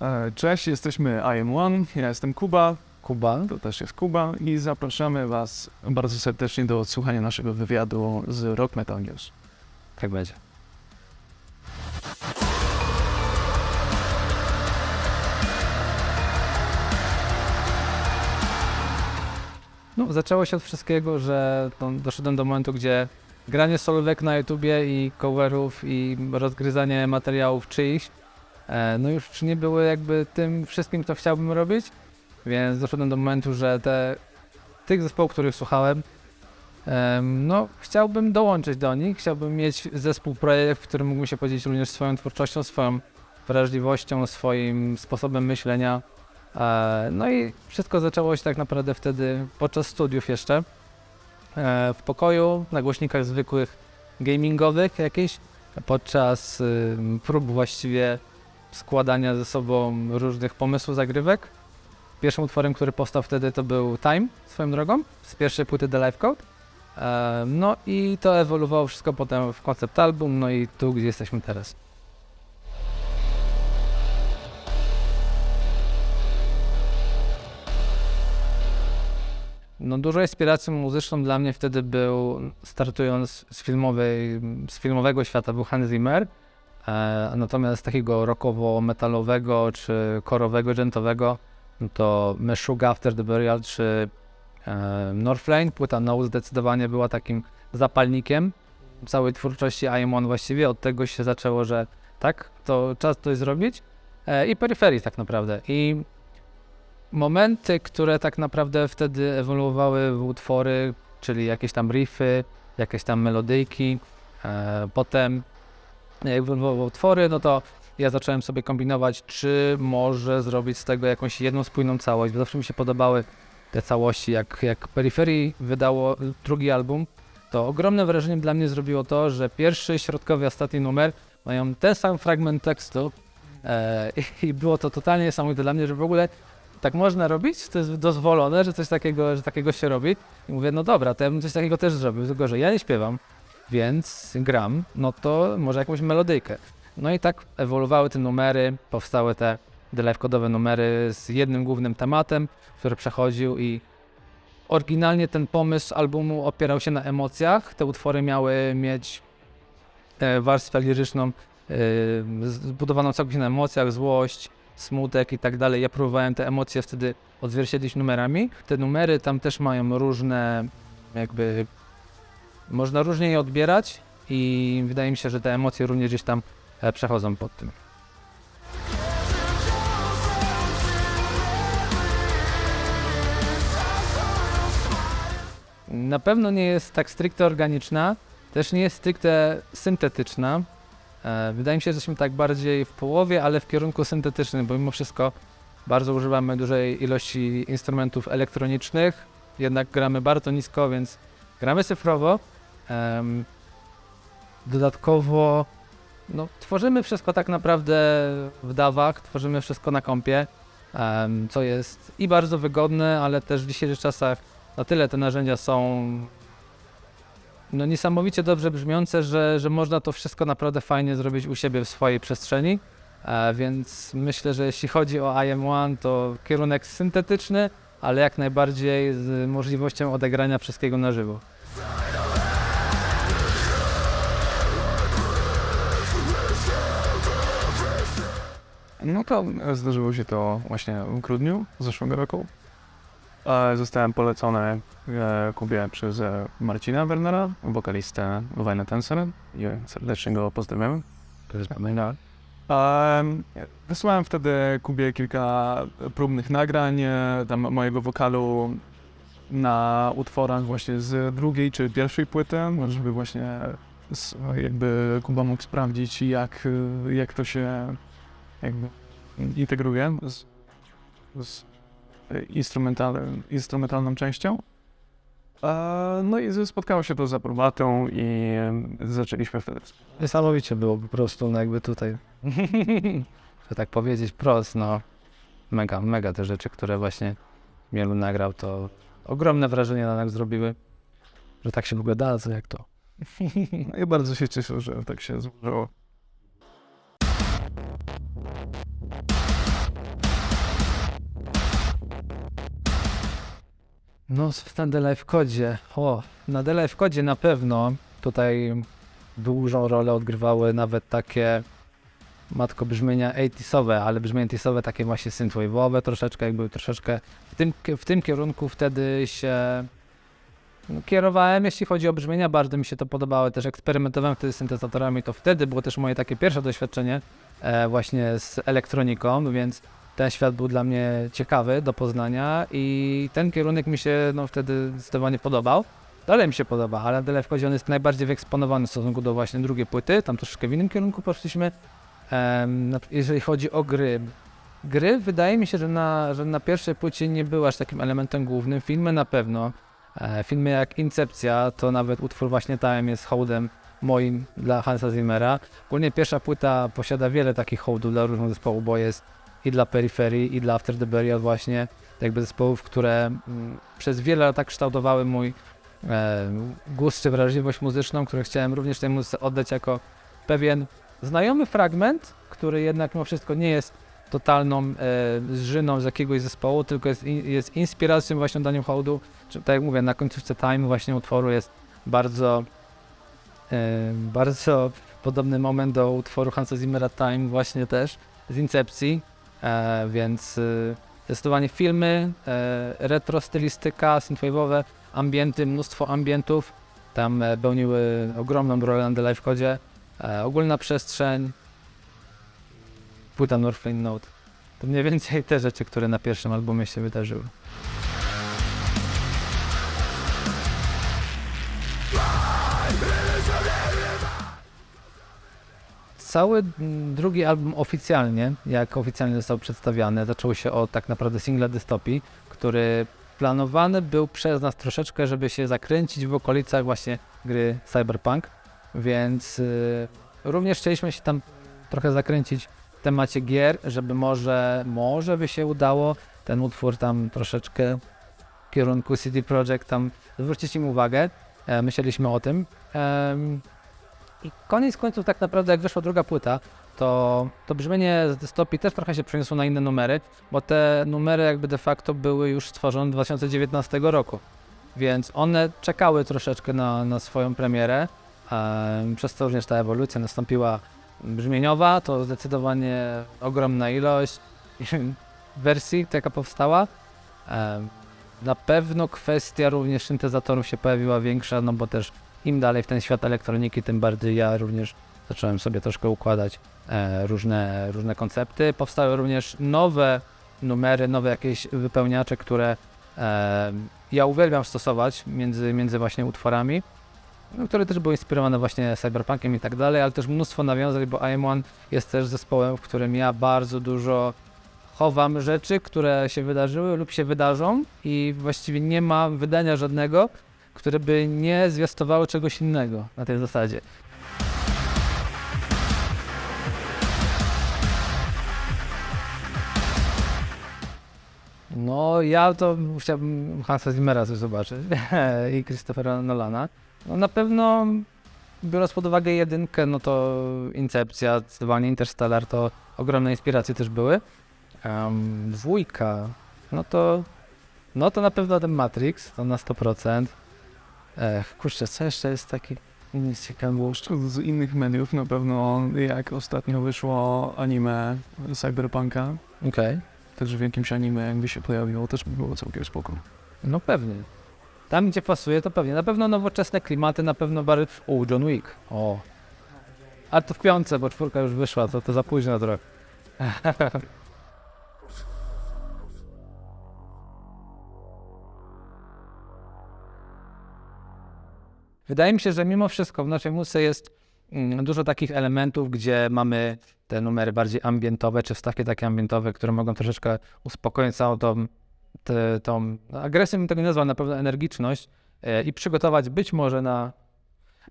E, Cześć, jesteśmy IM1, ja jestem Kuba, Kuba. to też jest Kuba i zapraszamy Was bardzo serdecznie do odsłuchania naszego wywiadu z Rock Metal News. Tak będzie. No, zaczęło się od wszystkiego, że no, doszedłem do momentu, gdzie granie solówek na YouTubie i coverów i rozgryzanie materiałów czyichś, no już nie były jakby tym wszystkim, co chciałbym robić, więc doszedłem do momentu, że te, tych zespołów, których słuchałem, Em, No, chciałbym dołączyć do nich, chciałbym mieć zespół, projekt, w którym mógłbym się podzielić również swoją twórczością, swoją wrażliwością, swoim sposobem myślenia. E, No i wszystko zaczęło się tak naprawdę wtedy podczas studiów jeszcze. E, W pokoju, na głośnikach zwykłych gamingowych jakieś, podczas prób właściwie składania ze sobą różnych pomysłów, zagrywek. Pierwszym utworem, który powstał wtedy to był Time, swoją drogą, z pierwszej płyty The Life Code. No i to ewoluowało wszystko potem w koncept album, no i tu, gdzie jesteśmy teraz. No dużą inspiracją muzyczną dla mnie wtedy był, startując z, filmowej, z filmowego świata, był Hans Zimmer. E, natomiast takiego rockowo-metalowego czy korowego, dżentowego, no to Meshuggah After the Burial czy E, Northlane, płyta No zdecydowanie była takim zapalnikiem całej twórczości IM1 właściwie. Od tego się zaczęło, że tak, to czas coś zrobić. E, I peryferii tak naprawdę. I momenty, które tak naprawdę wtedy ewoluowały w utwory, czyli jakieś tam riffy, jakieś tam melodyjki. Potem jak ewoluowały utwory, no to ja zacząłem sobie kombinować, czy może zrobić z tego jakąś jedną spójną całość, bo zawsze mi się podobały te całości. Jak, jak Periphery wydało drugi album, to ogromne wrażenie dla mnie zrobiło to, że pierwszy, środkowy, ostatni numer mają ten sam fragment tekstu e, i było to totalnie niesamowite dla mnie, że w ogóle tak można robić, to jest dozwolone, że coś takiego, że takiego się robi. I mówię, no dobra, to ja bym coś takiego też zrobił, tylko że ja nie śpiewam, więc gram, no to może jakąś melodyjkę. No i tak ewoluowały te numery, powstały te live-kodowe numery z jednym głównym tematem, który przechodził i oryginalnie ten pomysł albumu opierał się na emocjach. Te utwory miały mieć e, warstwę liryczną e, zbudowaną całkowicie na emocjach, złość, smutek i tak dalej. Ja próbowałem te emocje wtedy odzwierciedlić numerami. Te numery tam też mają różne jakby można różnie je odbierać i wydaje mi się, że te emocje również gdzieś tam e, przechodzą pod tym. Na pewno nie jest tak stricte organiczna, też nie jest stricte syntetyczna. E, wydaje mi się, że jesteśmy tak bardziej w połowie, ale w kierunku syntetycznym, bo mimo wszystko bardzo używamy dużej ilości instrumentów elektronicznych, jednak gramy bardzo nisko, więc gramy cyfrowo. Dodatkowo no, tworzymy wszystko tak naprawdę w dawach, tworzymy wszystko na kompie, co jest i bardzo wygodne, ale też w dzisiejszych czasach na tyle te narzędzia są no niesamowicie dobrze brzmiące, że, że można to wszystko naprawdę fajnie zrobić u siebie w swojej przestrzeni. E, więc myślę, że jeśli chodzi o IM1, to kierunek syntetyczny, ale jak najbardziej z możliwością odegrania wszystkiego na żywo. No to zdarzyło się to właśnie w grudniu zeszłego roku. E, Zostałem polecony e, Kubie przez e, Marcina Wernera, wokalistę Wajna Tensor. I serdecznie go pozdrawiam. Um, wysłałem wtedy Kubie kilka próbnych nagrań e, tam mojego wokalu na utworach właśnie z drugiej czy pierwszej płyty, żeby właśnie jakby Kuba mógł sprawdzić jak, e, jak to się jakby integruje z, z instrumental, instrumentalną częścią. E, No i spotkało się to z aprobatą i e, zaczęliśmy wtedy Niesamowicie było po prostu, no jakby tutaj, że tak powiedzieć, prost, no. Mega, mega te rzeczy, które właśnie Mielu nagrał, to ogromne wrażenie na nas zrobiły, że tak się w ogóle da, co jak to. No i bardzo się cieszę, że tak się złożyło. No, na w kodzie. O, na w kodzie na pewno. Tutaj dużą rolę odgrywały nawet takie matko brzmienia 80sowe, ale brzmienia 80sowe takie właśnie synthwave'owe troszeczkę, jakby troszeczkę w tym, w tym kierunku wtedy się no, kierowałem, jeśli chodzi o brzmienia, bardzo mi się to podobało, też eksperymentowałem wtedy z syntezatorami, to wtedy było też moje takie pierwsze doświadczenie e, właśnie z elektroniką, więc ten świat był dla mnie ciekawy do poznania i ten kierunek mi się no, wtedy zdecydowanie podobał. Dalej mi się podoba, ale Dele wchodzi, on jest najbardziej wyeksponowany w stosunku do właśnie drugiej płyty, tam troszeczkę w innym kierunku poszliśmy. Na- jeżeli chodzi o gry, gry wydaje mi się, że na, że na pierwszej płycie nie były aż takim elementem głównym, filmy na pewno. E, filmy jak Incepcja, to nawet utwór właśnie Time jest hołdem moim dla Hansa Zimmera. Ogólnie pierwsza płyta posiada wiele takich hołdów dla różnych zespołów, bo jest i dla Periphery, i dla After the Burial właśnie, jakby zespołów, które mm, przez wiele lat tak kształtowały mój e, gust czy wrażliwość muzyczną, które chciałem również tej muzyce oddać jako pewien znajomy fragment, który jednak mimo wszystko nie jest totalną e, zżyną z jakiegoś zespołu, tylko jest, jest inspiracją właśnie daniem hołdu. Tak jak mówię, na końcówce Time właśnie utworu jest bardzo e, bardzo podobny moment do utworu Hansa Zimmera Time właśnie też z Incepcji, więc e, zdecydowanie filmy, e, retro stylistyka, synthwave'owe, ambienty, mnóstwo ambientów, tam e, pełniły ogromną rolę na The Live Codzie, e, ogólna przestrzeń, płyta Northwind Note. To mniej więcej te rzeczy, które na pierwszym albumie się wydarzyły. Cały mm, drugi album oficjalnie, jak oficjalnie został przedstawiany, zaczął się od tak naprawdę singla Dystopii, który planowany był przez nas troszeczkę, żeby się zakręcić w okolicach właśnie gry Cyberpunk, więc y, również chcieliśmy się tam trochę zakręcić w temacie gier, żeby może, może by się udało ten utwór tam troszeczkę w kierunku CD Projekt tam zwrócić im uwagę. E, myśleliśmy o tym. Em, I koniec końców tak naprawdę jak wyszła druga płyta, to, to brzmienie z dystopii też trochę się przeniosło na inne numery, bo te numery jakby de facto były już stworzone 2019 roku. Więc one czekały troszeczkę na, na swoją premierę. em, przez to również ta ewolucja nastąpiła brzmieniowa, to zdecydowanie ogromna ilość wersji, taka powstała. Em, Na pewno kwestia również syntezatorów się pojawiła większa, no bo też im dalej w ten świat elektroniki, tym bardziej ja również zacząłem sobie troszkę układać e, różne, różne koncepty. Powstały również nowe numery, nowe jakieś wypełniacze, które e, ja uwielbiam stosować między, między właśnie utworami, no, które też były inspirowane właśnie cyberpunkiem i tak dalej, ale też mnóstwo nawiązań, bo IM1 jest też zespołem, w którym ja bardzo dużo chowam rzeczy, które się wydarzyły lub się wydarzą i właściwie nie ma wydania żadnego, które by nie zwiastowały czegoś innego na tej zasadzie. No, ja to chciałbym Hansa Zimmera zobaczyć i Christophera Nolana. No, na pewno, biorąc pod uwagę jedynkę, no to Incepcja, zdecydowanie Interstellar to ogromne inspiracje też były. Em, dwójka, no to, no to na pewno ten Matrix, to na 100%. Ech, kurczę, co jeszcze jest taki inny ciekawy? Z innych mediów na pewno, jak ostatnio wyszło anime Cyberpunka, Okej, też w jakimś anime jakby się pojawiło, też by było całkiem spoko. no pewnie. Tam, gdzie pasuje, to pewnie. Na pewno nowoczesne klimaty, na pewno bary... O, John Wick. O. Ale to w piątce, bo czwórka już wyszła, to, to za późno trochę. Wydaje mi się, że mimo wszystko w naszej muzyce jest mm, dużo takich elementów, gdzie mamy te numery bardziej ambientowe, czy wstawki takie ambientowe, które mogą troszeczkę uspokoić całą tą, tą agresję bym tego nazwał, na pewno energiczność e, i przygotować być może na,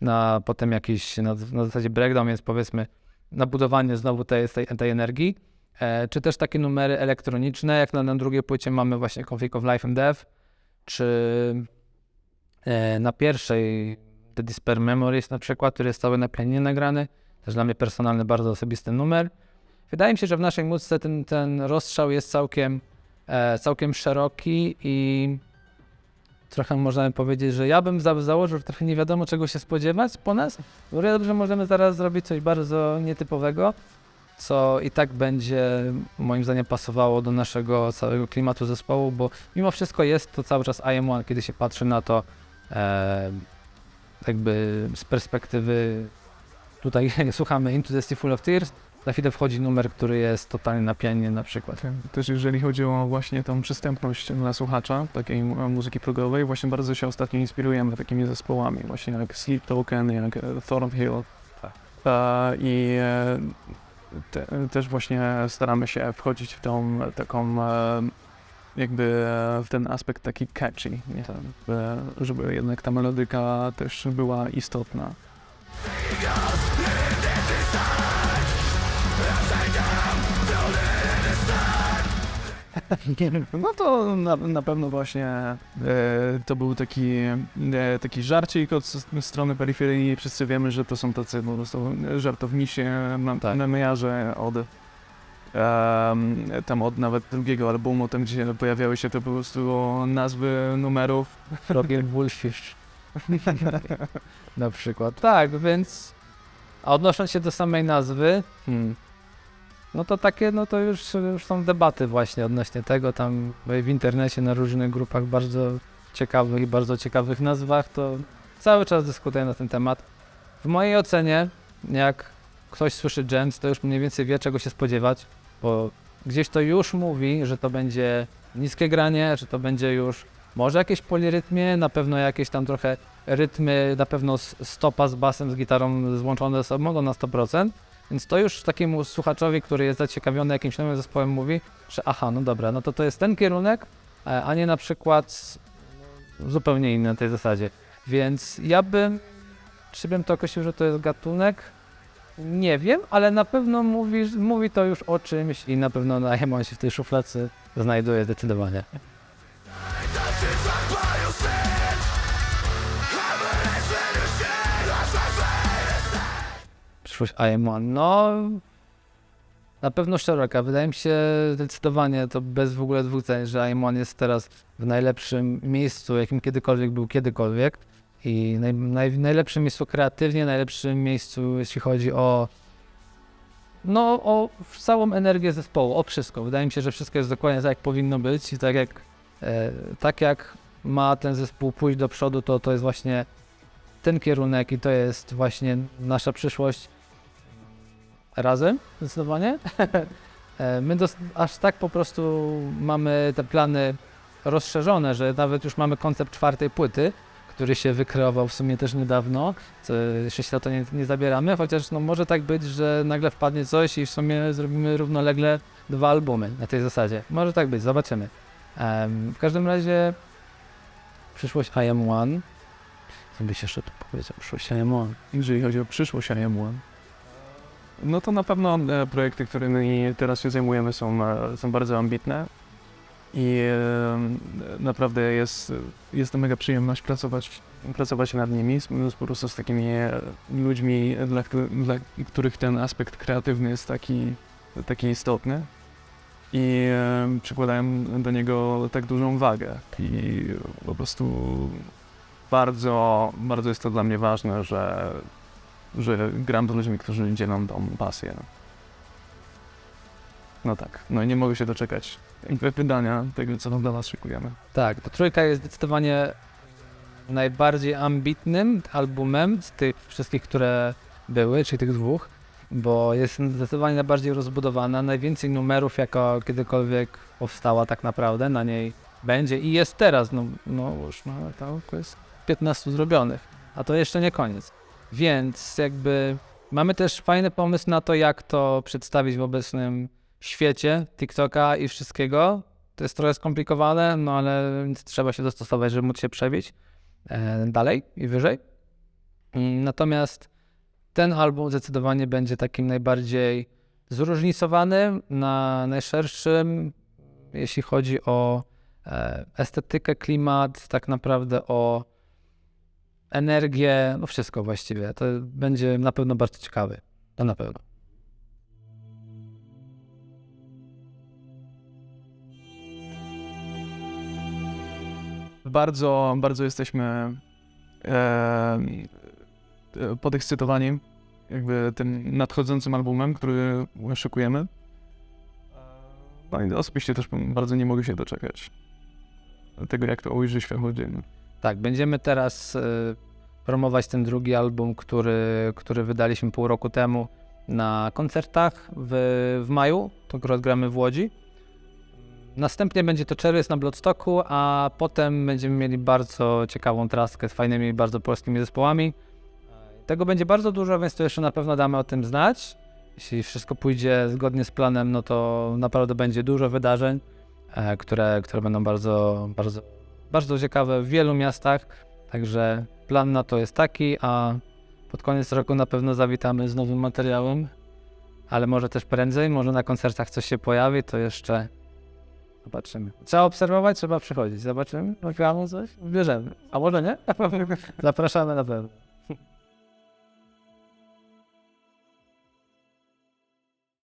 na potem jakiś, na, na zasadzie breakdown, więc powiedzmy na budowanie znowu tej, tej, tej energii, e, czy też takie numery elektroniczne, jak na, na drugiej płycie mamy właśnie Conflict of Life and Death, czy na pierwszej The Despair Memories na przykład, który jest cały na pianinie nagrany, też dla mnie personalny, bardzo osobisty numer. Wydaje mi się, że w naszej muzyce ten, ten rozstrzał jest całkiem, e, całkiem szeroki i trochę możemy powiedzieć, że ja bym za- założył, że trochę nie wiadomo czego się spodziewać po nas, bo dobrze możemy zaraz zrobić coś bardzo nietypowego, co i tak będzie moim zdaniem pasowało do naszego całego klimatu zespołu, bo mimo wszystko jest to cały czas IM1, kiedy się patrzy na to e, jakby z perspektywy tutaj słuchamy Into the Sea Full of Tears, za chwilę wchodzi numer, który jest totalnie na pianie na przykład. Też jeżeli chodzi o właśnie tą przystępność dla słuchacza, takiej mu- muzyki progowej, właśnie bardzo się ostatnio inspirujemy takimi zespołami, właśnie jak Sleep Token, jak e, Thornhill. Tak. I e, te, też właśnie staramy się wchodzić w tą taką e, jakby e, w ten aspekt taki catchy, nie? E, żeby jednak ta melodyka też była istotna. No to na, na pewno właśnie e, to był taki, e, taki żarcik od strony peryferyjnej. Wszyscy wiemy, że to są tacy po prostu żartownisi na, Tak. na od tam od nawet drugiego albumu, tam gdzie pojawiały się to po prostu nazwy numerów. Rogier Bullfish. na przykład. Tak, więc. A odnosząc się do samej nazwy, hmm, no to takie, no to już, już są debaty właśnie odnośnie tego. Tam w internecie na różnych grupach bardzo ciekawych i bardzo ciekawych nazwach, to cały czas dyskutuję na ten temat. W mojej ocenie, jak ktoś słyszy Gent, to już mniej więcej wie czego się spodziewać, bo gdzieś to już mówi, że to będzie niskie granie, że to będzie już może jakieś polirytmie, na pewno jakieś tam trochę rytmy, na pewno stopa z basem, z gitarą złączone ze sobą, to na 100%. Więc to już takiemu słuchaczowi, który jest zaciekawiony jakimś nowym zespołem mówi, że aha, no dobra, no to to jest ten kierunek, e, a nie na przykład zupełnie inny na tej zasadzie. Więc ja bym, czy bym to określił, że to jest gatunek? Nie wiem, ale na pewno mówi, mówi to już o czymś i na pewno na on się w tej szufladce znajduje zdecydowanie. Przyszłość IM1, no na pewno szeroka. Wydaje mi się zdecydowanie to bez w ogóle dwóch zdań, że IM1 jest teraz w najlepszym miejscu, jakim kiedykolwiek był kiedykolwiek i naj, naj, najlepszym miejscu kreatywnie, najlepszym miejscu jeśli chodzi o no o całą energię zespołu, o wszystko. Wydaje mi się, że wszystko jest dokładnie tak, jak powinno być i tak jak e, tak jak ma ten zespół pójść do przodu, to to jest właśnie ten kierunek i to jest właśnie nasza przyszłość razem, zdecydowanie. E, My dos- aż tak po prostu mamy te plany rozszerzone, że nawet już mamy koncept czwartej płyty, który się wykreował w sumie też niedawno. Co jeszcze się to nie, nie zabieramy, chociaż no może tak być, że nagle wpadnie coś i w sumie zrobimy równolegle dwa albumy na tej zasadzie. Może tak być, zobaczymy. Em, w każdym razie przyszłość I Am One. Co byś jeszcze tu powiedział? Przyszłość I Am One. jeżeli chodzi o przyszłość IM1. No to na pewno e, projekty, którymi teraz się zajmujemy są, e, są bardzo ambitne i naprawdę jest, jest to mega przyjemność pracować, pracować nad nimi, z, po prostu z takimi e, ludźmi, dla, dla których ten aspekt kreatywny jest taki, taki istotny. I przykładają do niego tak dużą wagę. I po prostu bardzo, bardzo jest to dla mnie ważne, że, że gram z ludźmi, którzy dzielą tą pasję. No tak, no i nie mogę się doczekać wydania tego, co dla Was szykujemy. Tak, to trójka jest zdecydowanie najbardziej ambitnym albumem z tych wszystkich, które były, czyli tych dwóch, bo jest zdecydowanie najbardziej rozbudowana, najwięcej numerów, jaka kiedykolwiek powstała tak naprawdę, na niej będzie i jest teraz, no, no już no, to jest 15 zrobionych, a to jeszcze nie koniec. Więc jakby mamy też fajny pomysł na to, jak to przedstawić w obecnym świecie TikToka i wszystkiego, to jest trochę skomplikowane, no ale trzeba się dostosować, żeby móc się przebić e, dalej i wyżej. Mm, Natomiast ten album zdecydowanie będzie takim najbardziej zróżnicowanym, na najszerszym, jeśli chodzi o e, estetykę, klimat, tak naprawdę o energię, no wszystko właściwie. To będzie na pewno bardzo ciekawy. To na pewno. Bardzo, bardzo jesteśmy e, e, podekscytowani jakby tym nadchodzącym albumem, który szykujemy. No i osobiście też bardzo nie mogę się doczekać tego, jak to ujrzy światło dzienne. Tak, będziemy teraz y, promować ten drugi album, który, który wydaliśmy pół roku temu na koncertach w, w maju, to akurat gramy w Łodzi. Następnie będzie to Cherries na Bloodstocku, a potem będziemy mieli bardzo ciekawą traskę z fajnymi, bardzo polskimi zespołami. Tego będzie bardzo dużo, więc to jeszcze na pewno damy o tym znać. Jeśli wszystko pójdzie zgodnie z planem, no to naprawdę będzie dużo wydarzeń, e, które, które będą bardzo, bardzo, bardzo ciekawe w wielu miastach. Także plan na to jest taki, a pod koniec roku na pewno zawitamy z nowym materiałem, ale może też prędzej, może na koncertach coś się pojawi, to jeszcze zobaczymy. Trzeba obserwować, trzeba przychodzić. Zobaczymy, nagramy coś, bierzemy. A może nie? Zapraszamy na pewno.